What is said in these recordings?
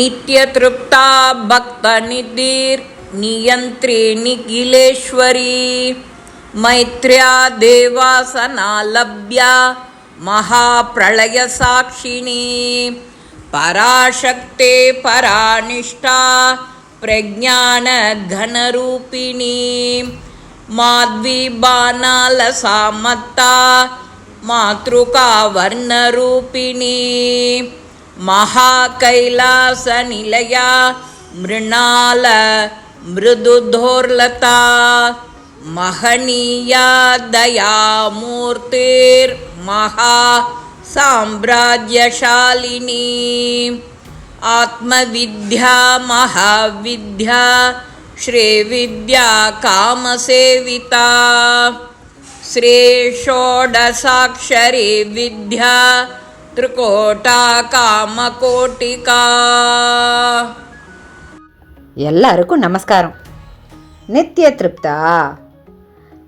नित्यतृप्ता भक्तनिधिर् नियन्त्रे निखिलेश्वरी। मैत्र्या देवासनालभ्या महाप्रलयसाक्षिणी। पराशक्ते परानिष्ठा प्रज्ञानघनरूपिणी। माद्वीबानालसामत्ता मातृकावर्णरूपिणी। महाकैलासनिलया मृणाल मृदुधोर्लता महनीया दयामूर्तिर्महा साम्राज्यशालिनी आत्मविद्या महाविद्या श्रीविद्या कामसेविता श्रीषोडसाक्षरी विद्या திருக்கோட்டா காம கோட்டிகா எல்லாருக்கும் நமஸ்காரம். நித்திய திருப்தா.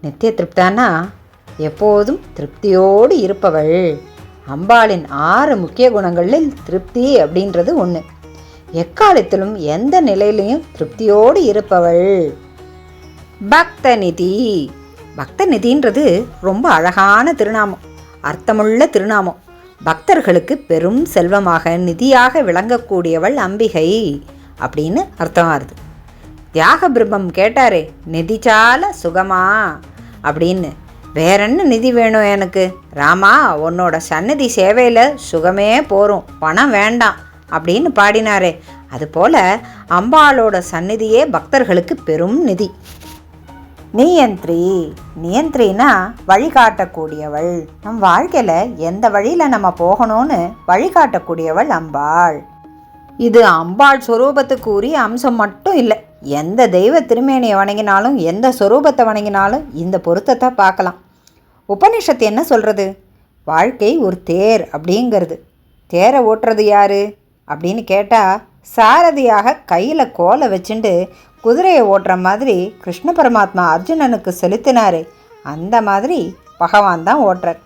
நித்திய திருப்தானா? எப்போதும் திருப்தியோடு இருப்பவள். அம்பாளின் ஆறு முக்கிய குணங்களில் திருப்தி அப்படின்றது ஒன்று எக்காலத்திலும் எந்த நிலையிலையும் திருப்தியோடு இருப்பவள். பக்த நிதி பக்த நிதின்றது ரொம்ப அழகான திருநாமம். அர்த்தமுள்ள திருநாமம். பக்தர்களுக்கு பெரும் செல்வமாக நிதியாக விளங்கக்கூடியவள் அம்பிகை அப்படின்னு அர்த்தம் ஆறுது தியாக பிரம்மம் கேட்டாரே நிதிச்சால சுகமா? அப்படின்னு வேற என்ன நிதி வேணும் எனக்கு? ராமா உன்னோட சந்நிதி சேவையில் சுகமே போரும் பணம் வேண்டாம் அப்படின்னு பாடினாரே. அதுபோல அம்பாளோட சந்நிதியே பக்தர்களுக்கு பெரும் நிதி. நியந்திரி நியந்திரினா வழிகாட்டக்கூடியவள். நம் வாழ்க்கையில் எந்த வழியில் நம்ம போகணும்னு வழிகாட்டக்கூடியவள் அம்பாள். இது அம்பாள் சொரூபத்துக்கு உரிய அம்சம் மட்டும் இல்லை. எந்த தெய்வ திருமேனியை வணங்கினாலும் எந்த சொரூபத்தை வணங்கினாலும் இந்த பொருத்தத்தை பார்க்கலாம். உபனிஷத்து என்ன சொல்கிறது வாழ்க்கை ஒரு தேர் அப்படிங்கிறது. தேரை ஓட்டுறது யாரு? அப்படின்னு கேட்டால் சாரதியாக கையில் கோலை வச்சுண்டு குதிரையை ஓட்டுற மாதிரி கிருஷ்ண பரமாத்மா அர்ஜுனனுக்கு செலுத்தினார். அந்த மாதிரி பகவான் தான் ஓட்டுறார்.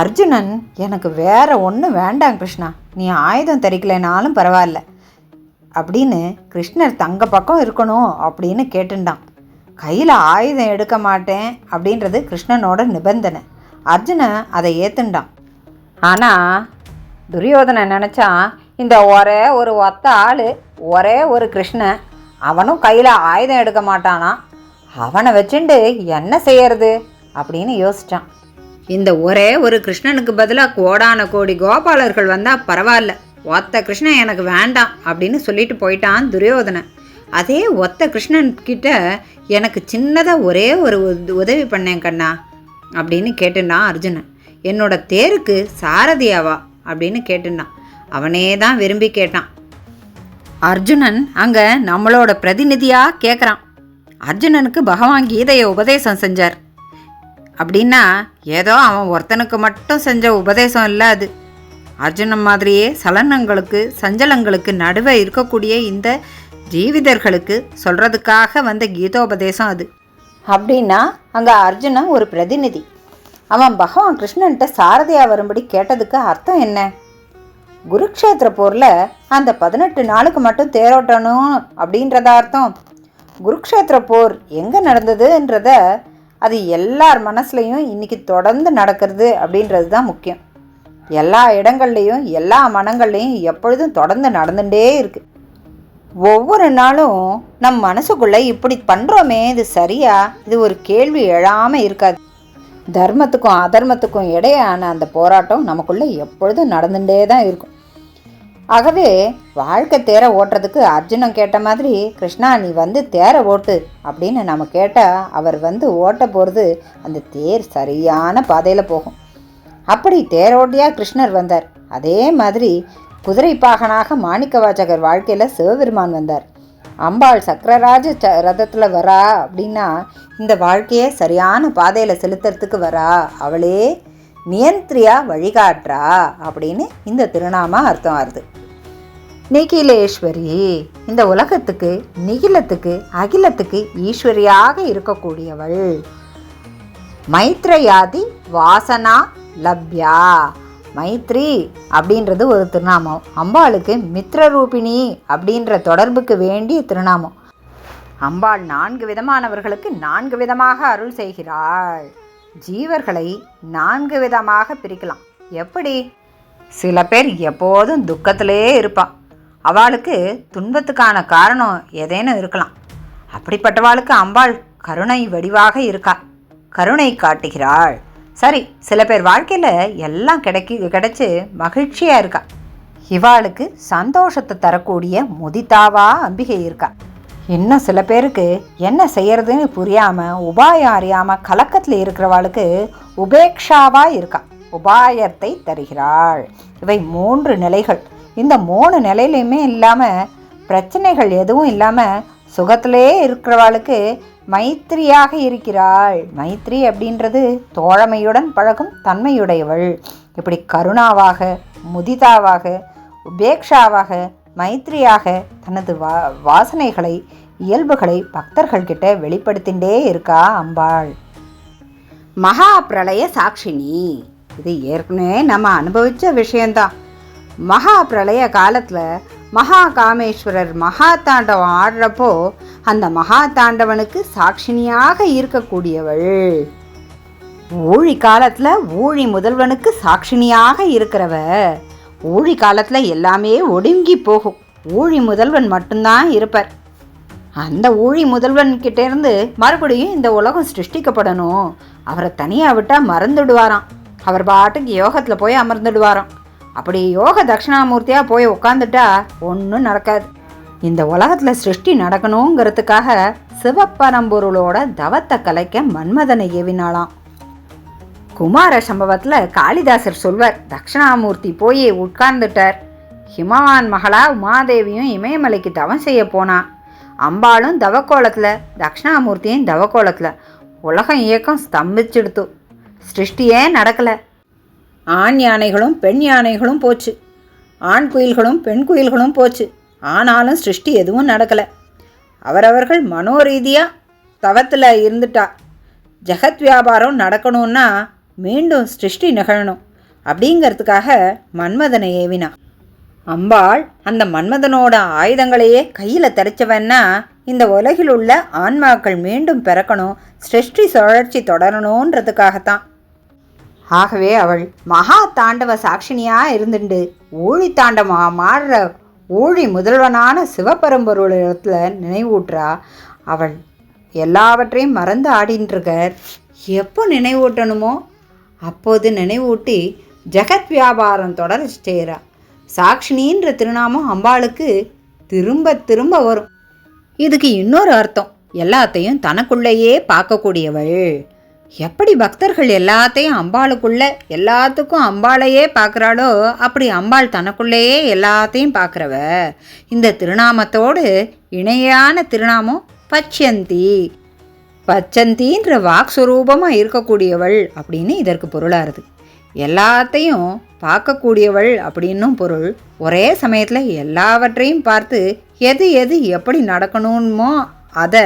அர்ஜுனன் எனக்கு வேற ஒன்றும் வேண்டாம் கிருஷ்ணா. நீ ஆயுதம் தரிக்கலைனாலும் பரவாயில்ல. அப்படின்னு கிருஷ்ணர் தங்க பக்கம் இருக்கணும் அப்படின்னு கேட்டுண்டான். கையில் ஆயுதம் எடுக்க மாட்டேன் அப்படின்றது கிருஷ்ணனோட நிபந்தனை. அர்ஜுனன் அதை ஏற்றுண்டான் ஆனால் துரியோதனை நினச்சா இந்த ஒரே ஒரு ஒத்த ஆள் ஒரே ஒரு கிருஷ்ணன் அவனும் கையில் ஆயுதம் எடுக்க மாட்டானா? அவனை வச்சுண்டு என்ன செய்யறது? அப்படின்னு யோசிச்சான். இந்த ஒரே ஒரு கிருஷ்ணனுக்கு பதிலாக கோடான கோடி கோபாலர்கள் வந்தால் பரவாயில்ல. ஒத்த கிருஷ்ணன் எனக்கு வேண்டாம் அப்படின்னு சொல்லிட்டு போயிட்டான் துரியோதனன். அதே ஒத்த கிருஷ்ணன் கிட்ட எனக்கு சின்னதாக ஒரே ஒரு உதவி பண்ணேன் கண்ணா அப்படின்னு கேட்டுண்டான் அர்ஜுனன். என்னோட தேருக்கு சாரதியாவா? அப்படின்னு கேட்டுண்டான் அவனே தான் விரும்பி கேட்டான். அர்ஜுனன் அங்கே நம்மளோட பிரதிநிதியாக கேட்குறான் அர்ஜுனனுக்கு பகவான் கீதையை உபதேசம் செஞ்சார். அப்படின்னா ஏதோ அவன் ஒருத்தனுக்கு மட்டும் செஞ்ச உபதேசம் இல்லை அது. அர்ஜுனன் மாதிரியே சலனங்களுக்கு சஞ்சலங்களுக்கு நடுவே இருக்கக்கூடிய இந்த ஜீவிதர்களுக்கு சொல்கிறதுக்காக வந்த கீதோபதேசம் அது. அப்படின்னா அங்கே அர்ஜுனன் ஒரு பிரதிநிதி. அவன் பகவான் கிருஷ்ணன்ட்ட சாரதியாக வரும்படி கேட்டதுக்கு அர்த்தம் என்ன? குருக்ஷேத்திர போரில் அந்த பதினெட்டு நாளுக்கு மட்டும் தேரோட்டணும் அப்படின்றத அர்த்தம். குருக்ஷேத்திர போர் எங்கே நடந்ததுன்றத அது எல்லார் மனசுலையும் இன்றைக்கி தொடர்ந்து நடக்கிறது அப்படின்றது தான் முக்கியம். எல்லா இடங்கள்லையும் எல்லா மனங்கள்லையும் எப்பொழுதும் தொடர்ந்து நடந்துட்டே இருக்குது ஒவ்வொரு நாளும் நம் மனசுக்குள்ளே இப்படி பண்ணுறோமே இது சரியா? இது ஒரு கேள்வி எழாமல் இருக்காது. தர்மத்துக்கும் அதர்மத்துக்கும் இடையான அந்த போராட்டம் நமக்குள்ளே எப்பொழுதும் நடந்துகிட்டே தான் இருக்கும். ஆகவே வாழ்க்கை தேரை ஓட்டுறதுக்கு அர்ஜுனன் கேட்ட மாதிரி கிருஷ்ணா நீ வந்து தேரை ஓட்டு அப்படின்னு நம்ம கேட்டால் அவர் வந்து ஓட்ட போகிறது அந்த தேர் சரியான பாதையில் போகும். அப்படி தேரோட்டியாக கிருஷ்ணர் வந்தார். அதே மாதிரி குதிரை பாகனாக மாணிக்க வாச்சகர் வாழ்க்கையில் சிவபெருமான் வந்தார். அம்பாள் சக்கரராஜ ச ரதத்தில் வரா அப்படின்னா இந்த வாழ்க்கையை சரியான பாதையில் செலுத்துறதுக்கு வரா. அவளே நியந்திரியா வழிகாட்டுறா அப்படின்னு இந்த திருநாமா அர்த்தம் ஆறுது நிகிலேஸ்வரி இந்த உலகத்துக்கு நிகிலத்துக்கு அகிலத்துக்கு ஈஸ்வரியாக இருக்கக்கூடியவள். மைத்ரயாதி வாசனா லப்யா. மைத்ரி அப்படின்றது ஒரு திருநாமம். அம்பாளுக்கு மித்ர ரூபிணி அப்படின்ற தொடர்புக்கு வேண்டிய திருநாமம். அம்பாள் நான்கு விதமானவர்களுக்கு நான்கு விதமாக அருள் செய்கிறாள். ஜீவர்களை நான்கு விதமாக பிரிக்கலாம். எப்படி? சில பேர் எப்போதும் துக்கத்திலே இருப்பான். அவளுக்கு துன்பத்துக்கான காரணம் ஏதேனும் இருக்கலாம். அப்படிப்பட்டவாளுக்கு அம்பாள் கருணை வடிவாக இருக்கா? கருணை காட்டுகிறாள். சரி சில பேர் வாழ்க்கையில் எல்லாம் கிடைக்கி கிடைச்சி மகிழ்ச்சியாக இருக்கா? இவாளுக்கு சந்தோஷத்தை தரக்கூடிய முதிதாவா அம்பிகை இருக்கா? இன்னும் சில பேருக்கு என்ன செய்யறதுன்னு புரியாமல் உபாயம் அறியாமல் கலக்கத்தில் இருக்கிறவாளுக்கு உபேக்ஷாவாக இருக்கா? உபாயத்தை தருகிறாள். இவை மூன்று நிலைகள். இந்த மூணு நிலையிலையுமே இல்லாமல் பிரச்சனைகள் எதுவும் இல்லாமல் சுகத்திலே இருக்கிறவாளுக்கு மைத்திரியாக இருக்கிறாள். மைத்ரி அப்படின்றது தோழமையுடன் பழகும் தன்மையுடையவள். இப்படி கருணாவாக முதிதாவாக உபேக்ஷாவாக மைத்ரியாக தனது வா வாசனைகளை இயல்புகளை பக்தர்கள்கிட்ட வெளிப்படுத்திகிட்டே இருக்கா அம்பாள். மகா பிரளய சாட்சினி. இது ஏற்கனவே நம்ம அனுபவித்த விஷயந்தான் மகா பிரளய காலத்தில் மகா காமேஸ்வரர் மகா தாண்டவம் ஆடுறப்போ அந்த மகா தாண்டவனுக்கு சாட்சினியாக இருக்கக்கூடியவள். ஊழி காலத்தில் ஊழி முதல்வனுக்கு சாட்சினியாக இருக்கிறவ ஊழி காலத்தில் எல்லாமே ஒடுங்கி போகும். ஊழி முதல்வன் மட்டும்தான் இருப்பார். அந்த ஊழி முதல்வன்கிட்டேருந்து மறுபடியும் இந்த உலகம் சிருஷ்டிக்கப்படணும். அவரை தனியாக விட்டால் மறந்துடுவாராம். அவர் பாட்டுக்கு யோகத்தில் போய் அமர்ந்துடுவாராம். அப்படி யோக தட்சிணாமூர்த்தியாக போய் உட்காந்துட்டா ஒன்றும் நடக்காது. இந்த உலகத்தில் சிருஷ்டி நடக்கணுங்கிறதுக்காக சிவப்பரம்பொருளோட தவத்தை கலைக்க மன்மதனை ஏவினாலாம் குமார சம்பவத்தில் காளிதாசர் சொல்வர் தட்சிணாமூர்த்தி போய் உட்கார்ந்துட்டார். ஹிமவான் மகளா உமாதேவியும் இமயமலைக்கு தவம் செய்ய போனான் அம்பாளும் தவக்கோலத்தில் தட்சிணாமூர்த்தியும் தவக்கோலத்தில் உலகம் இயக்கம் ஸ்தம்பிச்சிடுத்து. சிருஷ்டியே நடக்கலை. ஆண் யானைகளும் பெண் யானைகளும் போச்சு. ஆண் குயில்களும் பெண் குயில்களும் போச்சு. ஆனாலும் சிருஷ்டி எதுவும் நடக்கலை. அவரவர்கள் மனோரீதியாக தவத்தில் இருந்துட்டா. ஜெகத் வியாபாரம் நடக்கணும்னா மீண்டும் சிருஷ்டி நிகழணும் அப்படிங்கிறதுக்காக மன்மதனை ஏவினா. அம்பாள் அந்த மன்மதனோட ஆயுதங்களையே கையில் தரிச்சவன்னா இந்த உலகில் உள்ள ஆன்மாக்கள் மீண்டும் பிறக்கணும் சிருஷ்டி சுழற்சி தொடரணுன்றதுக்காகத்தான் ஆகவே அவள் மகா தாண்டவ சாட்சினியாக இருந்துண்டு. ஊழி தாண்டவமாக மாறுற ஊழி முதல்வனான சிவபரம்பொருளிடத்துல நினைவூட்டுறா. அவள் எல்லாவற்றையும் மறந்து ஆடின்றிருக்கார். எப்போ நினைவூட்டணுமோ? அப்போது நினைவூட்டி ஜெகத் வியாபாரம் தொடர செய்கிறா சாக்ஷினின்ற திருநாமம் அம்பாளுக்கு திரும்ப திரும்ப வரும். இதுக்கு இன்னொரு அர்த்தம். எல்லாத்தையும் தனக்குள்ளேயே பார்க்கக்கூடியவள். எப்படி பக்தர்கள் எல்லாத்தையும் அம்பாளுக்குள்ள எல்லாத்துக்கும் அம்பாளையே பார்க்குறாளோ அப்படி அம்பாள் தனக்குள்ளேயே எல்லாத்தையும் பார்க்குறவ. இந்த திருநாமத்தோடு இணையான திருநாமம் பச்சந்தி. பச்சந்தின்ற வாக்ஸ்வரூபமாக இருக்கக்கூடியவள் அப்படின்னு இதற்கு பொருளாருது. எல்லாத்தையும் பார்க்கக்கூடியவள் அப்படின்னும் பொருள் ஒரே சமயத்தில் எல்லாவற்றையும் பார்த்து எது எது எப்படி நடக்கணுமோ அதை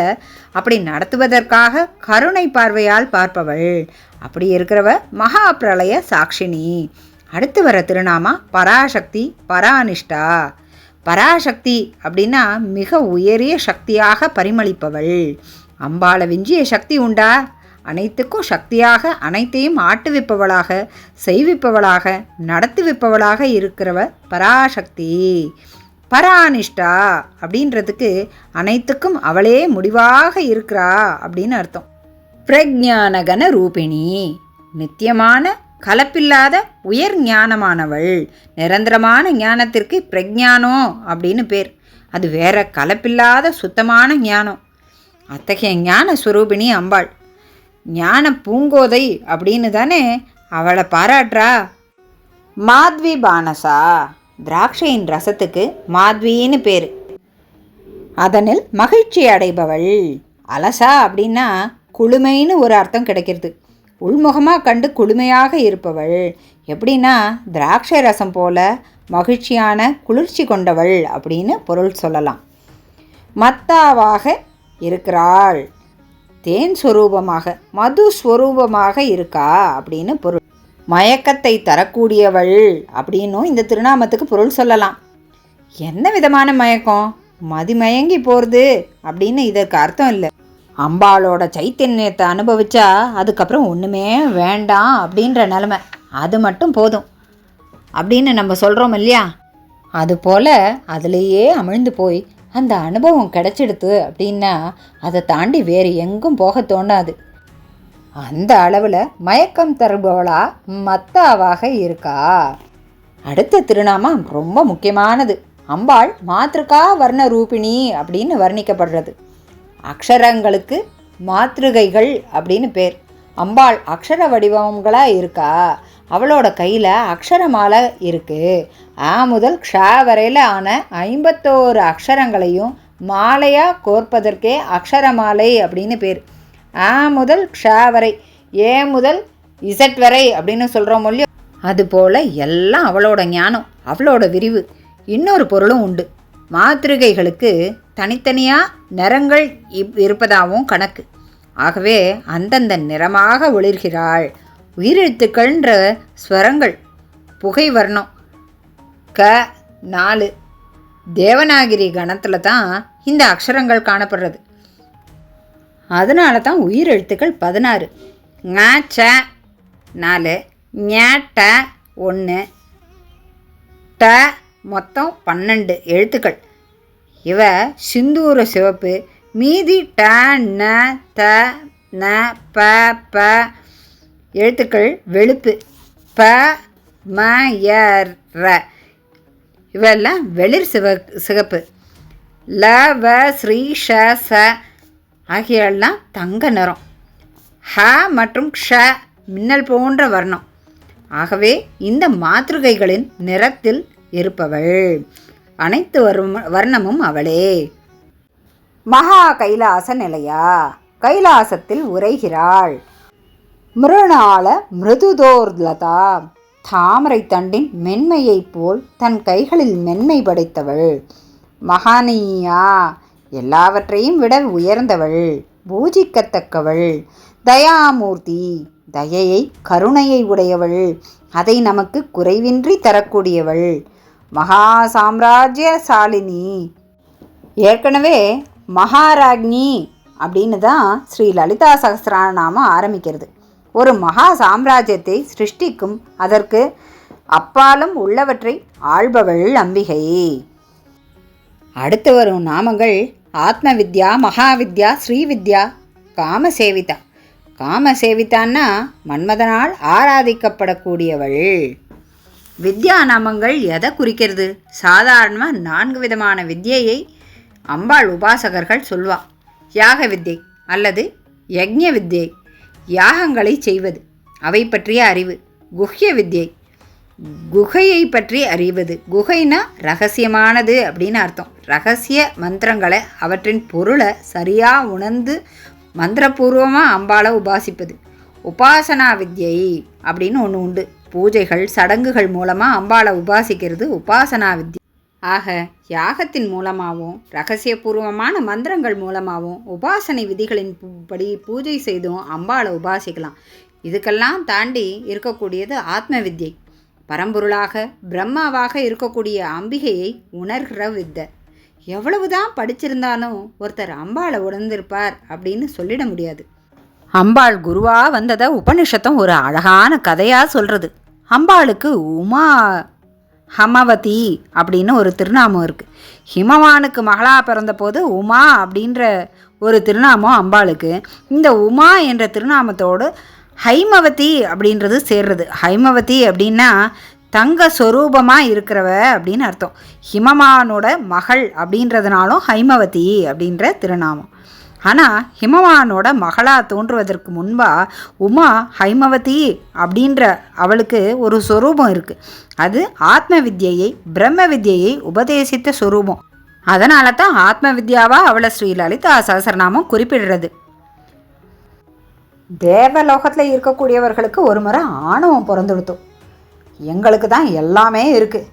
அப்படி நடத்துவதற்காக கருணை பார்வையால் பார்ப்பவள். அப்படி இருக்கிறவ மகா பிரளய சாட்சினி அடுத்து வர திருநாமா பராசக்தி பரானிஷ்டா. பராசக்தி அப்படின்னா மிக உயரிய சக்தியாக பரிமளிப்பவள். அம்பாள விஞ்சிய சக்தி உண்டா? அனைத்துக்கும் சக்தியாக அனைத்தையும் ஆட்டுவிப்பவளாக செய்விப்பவளாக நடத்துவிப்பவளாக இருக்கிறவ பராசக்தி. பரானிஷ்டா அப்படின்றதுக்கு அனைத்துக்கும் அவளே முடிவாக இருக்கிறா அப்படின்னு அர்த்தம். பிரஜானகன ரூபிணி நித்தியமான கலப்பில்லாத உயர் ஞானமானவள். நிரந்தரமான ஞானத்திற்கு பிரஜானோ அப்படின்னு பேர். அது வேற கலப்பில்லாத சுத்தமான ஞானம். அத்தகைய ஞான சுரூபிணி அம்பாள். ஞான பூங்கோதை அப்படின்னு தானே அவளை பாராட்டுறா மாத்வி பானசா திராட்சையின் ரசத்துக்கு மாத்வின்னு பேர். அதனில் மகிழ்ச்சி அடைபவள். அலசா அப்படின்னா குளுமைன்னு ஒரு அர்த்தம் கிடைக்கிறது. உள்முகமாக கண்டு குளுமையாக இருப்பவள். எப்படின்னா திராட்சை ரசம் போல மகிழ்ச்சியான குளிர்ச்சி கொண்டவள் அப்படின்னு பொருள் சொல்லலாம். மத்தாவாக இருக்கிறாள். தேன் ஸ்வரூபமாக மது ஸ்வரூபமாக இருக்கா அப்படின்னு பொருள் மயக்கத்தை தரக்கூடியவள் அப்படின்னும் இந்த திருநாமத்துக்கு பொருள் சொல்லலாம். என்ன விதமான மயக்கம்? மதிமயங்கி போகிறது அப்படின்னு இதற்கு அர்த்தம் இல்லை. அம்பாளோட சைத்தன்யத்தை அனுபவிச்சா அதுக்கப்புறம் ஒன்றுமே வேண்டாம் அப்படின்ற நிலமை. அது மட்டும் போதும். அப்படின்னு நம்ம சொல்கிறோம் இல்லையா? அதுபோல் அதுலேயே அமிழ்ந்து போய் அந்த அனுபவம் கிடச்சிடுத்து அப்படின்னா அதை தாண்டி வேறு எங்கும் போக தோணாது. அந்த அளவில் மயக்கம் தருபவளா மத்தாவாக இருக்கா? அடுத்த திருநாமம் ரொம்ப முக்கியமானது. அம்பாள் மாத்ருகா வர்ண ரூபிணி அப்படின்னு வர்ணிக்கப்படுறது. அக்ஷரங்களுக்கு மாத்ருகைகள் அப்படின்னு பேர். அம்பாள் அக்ஷர வடிவங்களாக இருக்கா? அவளோட கையில் அக்ஷரமாலை இருக்குது ஆ முதல் க்ஷா வரையில் ஆன ஐம்பத்தோரு அக்ஷரங்களையும் மாலையாக கோர்ப்பதற்கே அக்ஷரமாலை அப்படின்னு பேர். ஆ முதல் ஷா வரை ஏ முதல் இசட் வரை அப்படின்னு சொல்கிறோம் இல்லையோ? அதுபோல் எல்லாம் அவளோட ஞானம் அவளோட விரிவு. இன்னொரு பொருளும் உண்டு. மாத்திருகைகளுக்கு தனித்தனியாக நிறங்கள் இப் இருப்பதாகவும் கணக்கு. ஆகவே அந்தந்த நிறமாக ஒளிர்கிறாள். உயிரெழுத்துக்கள்ன்ற ஸ்வரங்கள் புகை வர்ணம். க நாலு. தேவநாகிரி கணத்தில் தான் இந்த அக்ஷரங்கள் காணப்படுறது. அதனால தான் உயிர் எழுத்துக்கள் பதினாறு. ஞாச்ச நாலு ஞாட்ட ஒன்று ட மொத்தம் பன்னெண்டு எழுத்துக்கள். இவ சிந்தூர சிவப்பு மீதி ட ந த ந ப ப எழுத்துக்கள் வெளுப்பு. ப ம ய ர. இவெல்லாம் வெளிர் சிவ சிகப்பு. ல வ ஸ்ரீ ஷ ச ஆகியெல்லாம் தங்க நிறம். ஹ மற்றும் க்ஷ மின்னல் போன்ற வர்ணம். ஆகவே இந்த மாத்ருகைகளின் நிறத்தில் இருப்பவள். அனைத்து வரும் வர்ணமும் அவளே. மகா கைலாச நிலையா? கைலாசத்தில் உரைகிறாள் மிருணாள மிருதுதோர்லதா? தாமரை தண்டின் மென்மையைப் போல் தன் கைகளில் மென்மை படைத்தவள். மகானியா? எல்லாவற்றையும் விட உயர்ந்தவள் பூஜிக்கத்தக்கவள். தயாமூர்த்தி தயையை கருணையை உடையவள். அதை நமக்கு குறைவின்றி தரக்கூடியவள். மகா சாம்ராஜ்ய சாலினி ஏற்கனவே மகாராஜ்னி அப்படின்னு தான் ஸ்ரீ லலிதா சகசிரநாமம் ஆரம்பிக்கிறது. ஒரு மகா சாம்ராஜ்யத்தை சிருஷ்டிக்கும் அதற்கு அப்பாலும் உள்ளவற்றை ஆள்பவள் அம்பிகை. அடுத்து வரும் நாமங்கள் ஆத்ம வித்யா மகாவித்யா ஸ்ரீவித்யா காமசேவிதா. காமசேவிதான்னா மன்மதனால் ஆராதிக்கப்படக்கூடியவள். வித்யா நாமங்கள் எதை குறிக்கிறது? சாதாரணமாக நான்கு விதமான வித்யையை அம்பாள் உபாசகர்கள் சொல்வா. யாக வித்யை அல்லது யக்ஞ வித்யை யாகங்களை செய்வது. அவை பற்றிய அறிவு. குஹ்ய வித்யை குகையை பற்றி அறிவது. குகைனா ரகசியமானது அப்படின்னு அர்த்தம். ரகசிய மந்திரங்களை அவற்றின் பொருளை சரியாக உணர்ந்து மந்திரபூர்வமாக அம்பாளை உபாசிப்பது. உபாசனா வித்யை அப்படின்னு ஒன்று உண்டு. பூஜைகள் சடங்குகள் மூலமாக அம்பாளை உபாசிக்கிறது உபாசனா வித்யை. ஆக யாகத்தின் மூலமாகவும் ரகசியபூர்வமான மந்திரங்கள் மூலமாகவும் உபாசனை விதிகளின் படி பூஜை செய்தும் அம்பாளை உபாசிக்கலாம். இதுக்கெல்லாம் தாண்டி இருக்கக்கூடியது ஆத்ம வித்யை. பரம்பொருளாக பிரம்மாவாக இருக்கக்கூடிய அம்பிகையை உணர்கிற வித்தை. எவ்வளவுதான் படிச்சிருந்தாலும் ஒருத்தர் அம்பாளை உணர்ந்திருப்பார் அப்படின்னு சொல்லிட முடியாது. அம்பாள் குருவா வந்ததை உபனிஷத்தம் ஒரு அழகான கதையாக சொல்கிறது அம்பாளுக்கு உமா ஹமவதி அப்படின்னு ஒரு திருநாமம் இருக்குது ஹிமவானுக்கு மகளாக பிறந்தபோது உமா அப்படின்ற ஒரு திருநாமம் அம்பாளுக்கு. இந்த உமா என்ற திருநாமத்தோடு ஹைமவதி அப்படின்றது சேர்றது. ஹைமவதி அப்படின்னா தங்க சொரூபமாக இருக்கிறவ அப்படின்னு அர்த்தம். ஹிமமானோட மகள் அப்படின்றதுனாலும் ஹைமவதி அப்படின்ற திருநாமம். ஆனால் ஹிமவானோட மகளாக தோன்றுவதற்கு முன்பாக உமா ஹைமவதி அப்படின்ற அவளுக்கு ஒரு சொரூபம் இருக்குது அது ஆத்ம வித்யையை பிரம்ம வித்யையை உபதேசித்த சொரூபம். அதனால தான் ஆத்ம வித்யாவாக அவளை ஸ்ரீலலிதா சகசரநாமம் குறிப்பிடுறது. தேவலோகத்தில் இருக்கக்கூடியவர்களுக்கு ஒரு முறை ஆணவம் பிறந்துடுத்தோம். எங்களுக்கு தான் எல்லாமே இருக்குது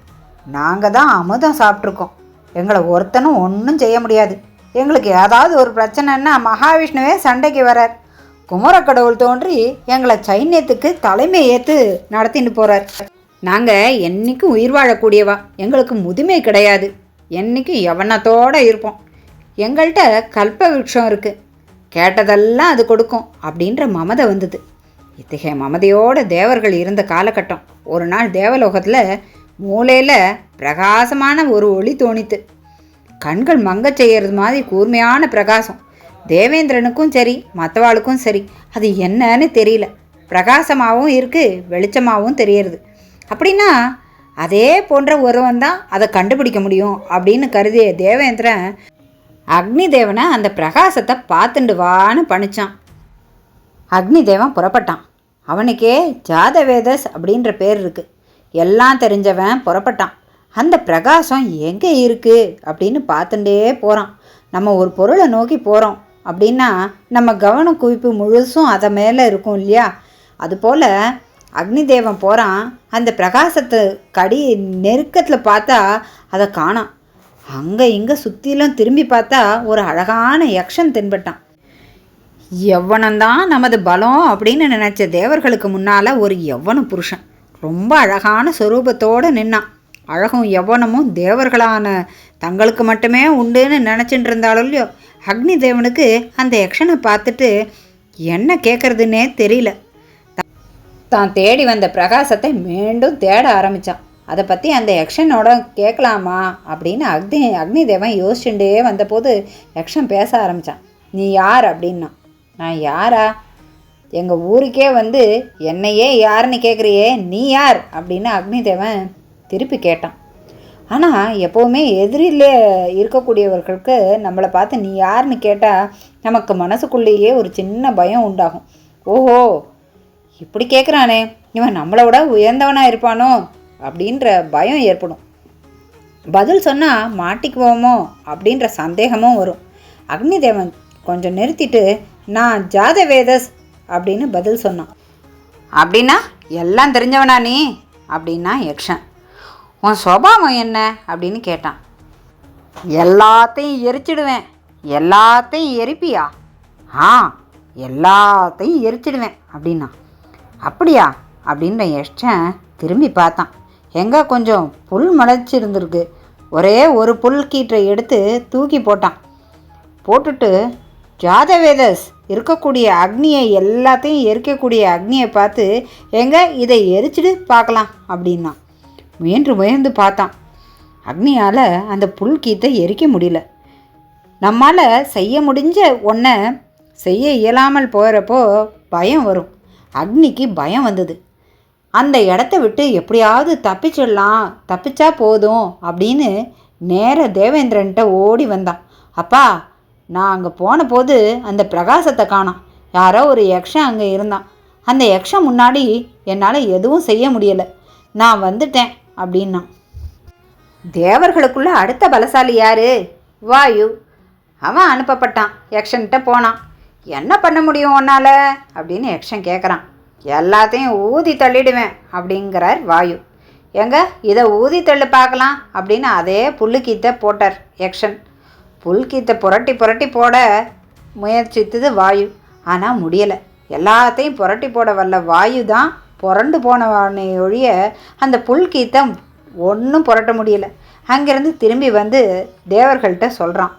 நாங்கள் தான் அமுதம் சாப்பிட்ருக்கோம் எங்களை ஒருத்தனும் ஒன்றும் செய்ய முடியாது. எங்களுக்கு ஏதாவது ஒரு பிரச்சனைன்னா மகாவிஷ்ணுவே சண்டைக்கு வரார். குமரக்கடவுள் தோன்றி எங்களை சைன்யத்துக்கு தலைமை ஏற்று நடத்தின்னு போகிறார் நாங்கள் என்றைக்கும் உயிர் வாழக்கூடியவா? எங்களுக்கு முதுமை கிடையாது. என்றைக்கும் எவனத்தோடு இருப்போம். எங்கள்கிட்ட கல்ப விருட்சம் இருக்குது கேட்டதெல்லாம் அது கொடுக்கும் அப்படின்ற மமதை வந்தது. இத்தகைய மமதையோட தேவர்கள் இருந்த காலகட்டம். ஒரு நாள் தேவலோகத்தில் மூலையில் பிரகாசமான ஒரு ஒளி தோணித்து கண்கள் மங்க செய்கிறது மாதிரி கூர்மையான பிரகாசம். தேவேந்திரனுக்கும் சரி மற்றவாளுக்கும் சரி அது என்னன்னு தெரியல. பிரகாசமாகவும் இருக்குது வெளிச்சமாகவும் தெரியறது. அப்படின்னா அதே போன்ற ஒருவன் தான் அதை கண்டுபிடிக்க முடியும் அப்படின்னு கருதிய தேவேந்திரன் அக்னி தேவனை அந்த பிரகாசத்தை பார்த்துண்டு வான்னு பணிச்சான். அக்னி தேவன் புறப்பட்டான். அவனுக்கே ஜாதவேதஸ் அப்படின்ற பேர் இருக்கு. எல்லாம் தெரிஞ்சவன் புறப்பட்டான். அந்த பிரகாசம் எங்கே இருக்குது அப்படின்னு பார்த்துட்டே போகிறான் நம்ம ஒரு பொருளை நோக்கி போகிறோம் அப்படின்னா நம்ம கவன குவிப்பு முழுசும் அதை மேலே இருக்கும் இல்லையா? அதுபோல் அக்னி தேவன் போகிறான் அந்த பிரகாசத்தை கடி நெருக்கத்தில் பார்த்தா அதை காணாம் அங்கே இங்கே சுற்றிலும் திரும்பி பார்த்தா ஒரு அழகான யக்ஷன் தென்பட்டான். எவ்வனந்தான் நமது பலம் அப்படின்னு நினச்ச தேவர்களுக்கு முன்னால் ஒரு எவ்வன புருஷன். ரொம்ப அழகான சொரூபத்தோடு நின்னான். அழகும் எவ்வனமும் தேவர்களான தங்களுக்கு மட்டுமே உண்டுன்னு நினச்சிட்டு இருந்தாலும் இல்லையோ அக்னி தேவனுக்கு அந்த யக்ஷனை பார்த்துட்டு என்ன கேட்குறதுன்னே தெரியல. தான் தேடி வந்த பிரகாசத்தை மீண்டும் தேட ஆரம்பித்தான் அதை பற்றி அந்த யக்ஷனோட கேட்கலாமா அப்படின்னு அக்னி அக்னி தேவன் யோசிச்சுட்டே வந்தபோது யக்ஷன் பேச ஆரம்பித்தான் நீ யார்? அப்படின்னா நான் யாரா? எங்கள் ஊருக்கே வந்து என்னையே யாருன்னு கேட்குறியே நீ யார்? அப்படின்னு அக்னி தேவன் திருப்பி கேட்டான். ஆனால் எப்போவுமே எதிரில் இருக்கக்கூடியவர்களுக்கு நம்மளை பார்த்து நீ யாருன்னு கேட்டால் நமக்கு மனசுக்குள்ளேயே ஒரு சின்ன பயம் உண்டாகும். ஓஹோ இப்படி கேட்குறானே இவன் நம்மளை விட உயர்ந்தவனாக இருப்பானோ? அப்படின்ற பயம் ஏற்படும். பதில் சொன்னால் மாட்டிக்குவோமோ அப்படின்ற சந்தேகமும் வரும். அக்னி தேவன் கொஞ்சம் நிறுத்திட்டு நான் ஜாதவேதஸ் அப்படின்னு பதில் சொன்னான். அப்படின்னா எல்லாம் தெரிஞ்சவனா நீ? அப்படின்னா யக்ஷன். உன் சுபாவம் என்ன? அப்படின்னு கேட்டான். எல்லாத்தையும் எரிச்சிடுவேன். எல்லாத்தையும் எரிப்பியா? ஆ எல்லாத்தையும் எரிச்சிடுவேன் அப்படின்னா. அப்படியா? அப்படின்ற யக்ஷன் திரும்பி பார்த்தான். எங்கே கொஞ்சம் புல் முளைச்சிருந்துருக்கு ஒரே ஒரு புல் கீற்றை எடுத்து தூக்கி போட்டான். போட்டுட்டு ஜாதவேதஸ் இருக்கக்கூடிய அக்னியை எல்லாத்தையும் எரிக்கக்கூடிய அக்னியை பார்த்து எங்க இதை எரிச்சிடு பார்க்கலாம் அப்படின்னா முயன்று முயன்று பார்த்தான். அக்னியால் அந்த புல் கீத்தை எரிக்க முடியல. நம்மால் செய்ய முடிஞ்ச ஒன்றை செய்ய இயலாமல் போகிறப்போ பயம் வரும். அக்னிக்கு பயம் வந்தது. அந்த இடத்த விட்டு எப்படியாவது தப்பிச்சிடலாம் தப்பிச்சா போதும் அப்படின்னு நேர தேவேந்திரன்ட்ட ஓடி வந்தான். அப்பா நான் அங்கே போன போது அந்த பிரகாசத்தை காணோம். யாரோ ஒரு யக்ஷன் அங்கே இருந்தான். அந்த யக்ஷன் முன்னாடி என்னால் எதுவும் செய்ய முடியலை. நான் வந்துட்டேன் அப்படின்னான். தேவர்களுக்குள்ள அடுத்த பலசாலி யாரு? வாயு. அவன் அனுப்பப்பட்டான். யக்ஷன்கிட்ட போனான். என்ன பண்ண முடியும் உன்னால்? அப்படின்னு யக்ஷன் கேட்குறான் எல்லாத்தையும் ஊதி தள்ளிடுவேன் அப்படிங்கிறார் வாயு. எங்க? இதை ஊதி தள்ளு பார்க்கலாம் அப்படின்னு அதே புல்லுக்கீத்தை போட்டார் எக்ஷன் புல்கீத்தை புரட்டி புரட்டி போட முயற்சித்தது வாயு. ஆனால் முடியலை. எல்லாத்தையும் புரட்டி போட வல்ல வாயு தான் புரண்டு போனவனை ஒழிய அந்த புல்கீத்தை ஒன்றும் புரட்ட முடியல. அங்கேருந்து திரும்பி வந்து தேவர்கள்ட்ட சொல்கிறான்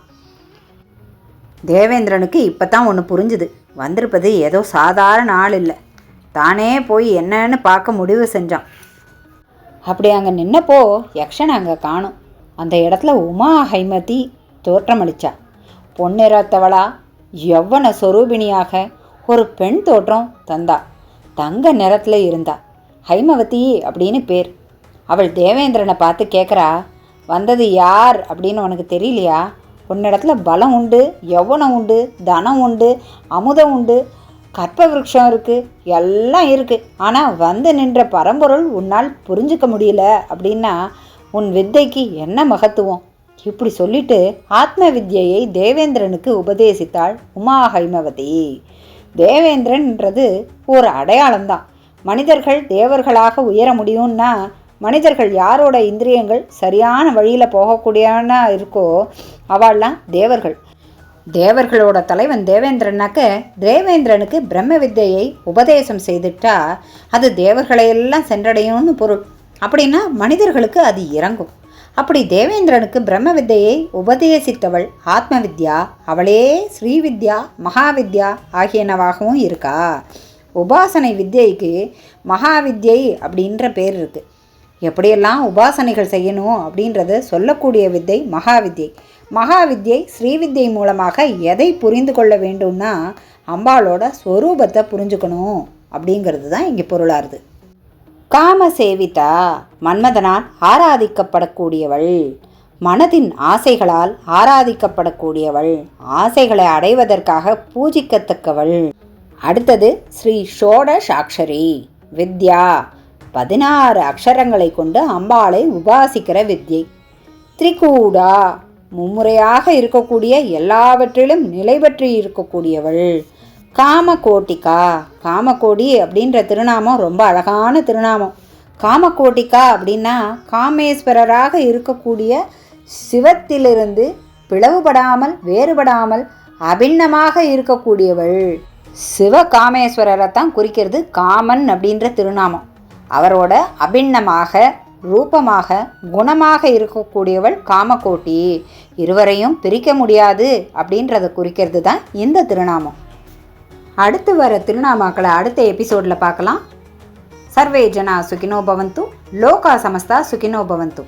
தேவேந்திரனுக்கு இப்போ தான் ஒன்று புரிஞ்சுது. வந்திருப்பது ஏதோ சாதாரண ஆள் இல்லை. தானே போய் என்னன்னு பார்க்க முடிவு செஞ்சான். அப்படி அங்கே நின்னப்போ யக்ஷன் அங்கே காணும். அந்த இடத்துல உமா ஹைமதி தோற்றமளிச்சா. பொன்னிறத்தவளா எவ்வன சொரூபிணியாக ஒரு பெண் தோற்றம் தந்தா. தங்க நிறத்தில் இருந்தா. ஹைமவதி அப்படின்னு பேர். அவள் தேவேந்திரனை பார்த்து கேட்குறா வந்தது யார்? அப்படின்னு உனக்கு தெரியலையா? உன்னிடத்துல பலம் உண்டு யௌவனம் உண்டு தனம் உண்டு அமுதம் உண்டு கற்ப விருட்சம் இருக்குது எல்லாம் இருக்குது ஆனால் வந்து நின்ற பரம்பொருள் உன்னால் புரிஞ்சுக்க முடியல அப்படின்னா உன் வித்தைக்கு என்ன மகத்துவம்? இப்படி சொல்லிட்டு ஆத்ம வித்யையை தேவேந்திரனுக்கு உபதேசித்தாள் உமா ஹைமவதி தேவேந்திரன்ன்றது ஒரு அடையாளம்தான். மனிதர்கள் தேவர்களாக உயர முடியும்னா மனிதர்கள் யாரோட இந்திரியங்கள் சரியான வழியில் போகக்கூடியவனாக இருக்கோ அவள்லாம் தேவர்கள். தேவர்களோட தலைவன் தேவேந்திரனாக்க தேவேந்திரனுக்கு பிரம்ம வித்தையை உபதேசம் செய்துட்டா அது தேவர்களையெல்லாம் சென்றடையும்னு பொருள். அப்படின்னா மனிதர்களுக்கு அது இறங்கும். அப்படி தேவேந்திரனுக்கு பிரம்ம வித்தையை உபதேசித்தவள் ஆத்ம வித்யா அவளே ஸ்ரீவித்யா மகாவித்யா ஆகியனவாகவும் இருக்கா. உபாசனை வித்யைக்கு மகாவித்யை அப்படின்ற பேர் இருக்குது எப்படியெல்லாம் உபாசனைகள் செய்யணும் அப்படின்றத சொல்லக்கூடிய வித்தை மகாவித்யை மகாவித்யை ஸ்ரீவித்யை மூலமாக எதை புரிந்து கொள்ள வேண்டும்னா அம்பாளோட ஸ்வரூபத்தை புரிஞ்சுக்கணும் அப்படிங்கிறது தான் இங்கே பொருளாருது. காமசேவிதா மன்மதனால் ஆராதிக்கப்படக்கூடியவள். மனதின் ஆசைகளால் ஆராதிக்கப்படக்கூடியவள். ஆசைகளை அடைவதற்காக பூஜிக்கத்தக்கவள். அடுத்தது ஸ்ரீ ஷோடசாட்சரி வித்யா பதினாறு அக்ஷரங்களை கொண்டு அம்பாளை உபாசிக்கிற வித்யை. திரிகூடா மும்முறையாக இருக்கக்கூடிய எல்லாவற்றிலும் நிலை பற்றி இருக்கக்கூடியவள். காமகோட்டிகா. காமகோடி அப்படின்ற திருநாமம் ரொம்ப அழகான திருநாமம். காமகோட்டிகா அப்படின்னா காமேஸ்வரராக இருக்கக்கூடிய சிவத்திலிருந்து பிளவுபடாமல் வேறுபடாமல் அபிண்ணமாக இருக்கக்கூடியவள். சிவ காமேஸ்வரரை தான் குறிக்கிறது காமன் அப்படின்ற திருநாமம். அவரோட அபிண்ணமாக ரூபமாக குணமாக இருக்கக்கூடியவள் காமகோட்டி. இருவரையும் பிரிக்க முடியாது அப்படின்றத குறிக்கிறது தான் இந்த திருநாமம். அடுத்து வர திருநாமாக்களை அடுத்த எபிசோடில் பார்க்கலாம். சர்வே ஜனா சுகினோ பவந்து லோகா சமஸ்தா சுகினோ பவந்து.